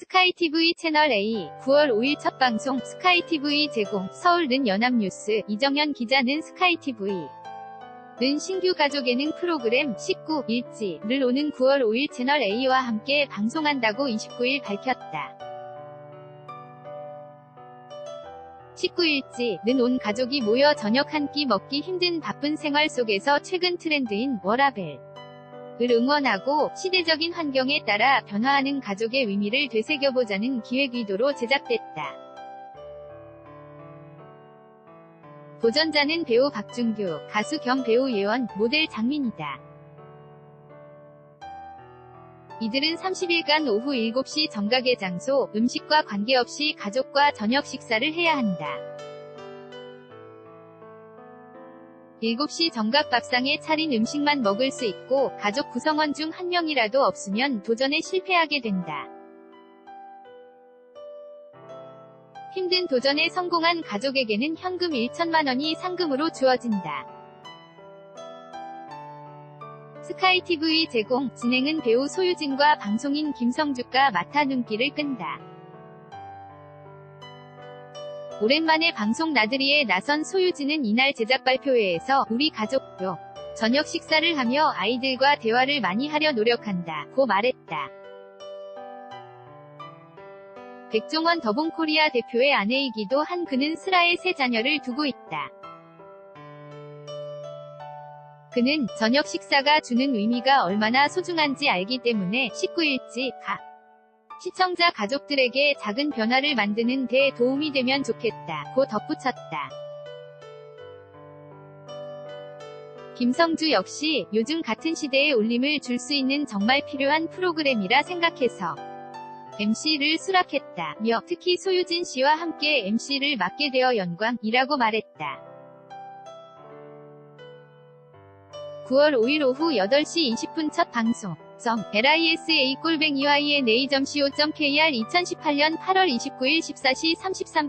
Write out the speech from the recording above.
스카이TV 채널 A 9월 5일 첫 방송 스카이TV 제공 서울는 연합뉴스 이정현 기자는 스카이TV 는 신규 가족 예능 프로그램 19 일지를 오는 9월 5일 채널 A와 함께 방송한다고 29일 밝혔다. 19일지는 온 가족이 모여 저녁 한 끼 먹기 힘든 바쁜 생활 속에서 최근 트렌드인 워라벨 을 응원하고 시대적인 환경에 따라 변화하는 가족의 의미를 되새겨보자는 기획 의도로 제작됐다. 도전자는 배우 박준규, 가수 겸 배우 예원, 모델 장민이다. 이들은 30일간 오후 7시 정각의 장소, 음식과 관계없이 가족과 저녁 식사를 해야 한다. 7시 정각 밥상에 차린 음식만 먹을 수 있고 가족 구성원 중 한 명이라도 없으면 도전에 실패하게 된다. 힘든 도전에 성공한 가족에게는 현금 1천만 원이 상금으로 주어진다. 스카이TV 제공, 진행은 배우 소유진과 방송인 김성주가 맡아 눈길을 끈다. 오랜만에 방송 나들이에 나선 소유진은 이날 제작 발표회에서 우리 가족표 저녁 식사를 하며 아이들과 대화를 많이 하려 노력한다. 고 말했다. 백종원 더봉코리아 대표의 아내이기도 한 그는 슬아의 세 자녀를 두고 있다. 그는 저녁 식사가 주는 의미가 얼마나 소중한지 알기 때문에 19일지 가 시청자 가족들에게 작은 변화를 만드는 데 도움이 되면 좋겠다. 고 덧붙였다. 김성주 역시 요즘 같은 시대에 울림을 줄 수 있는 정말 필요한 프로그램이라 생각해서 MC를 수락했다. 며 특히 소유진 씨와 함께 MC를 맡게 되어 영광이라고 말했다. 9월 5일 오후 8시 20분 첫 방송. 점, LISA 꼴뱅이 YNA.co.kr 2018년 8월 29일 14시 33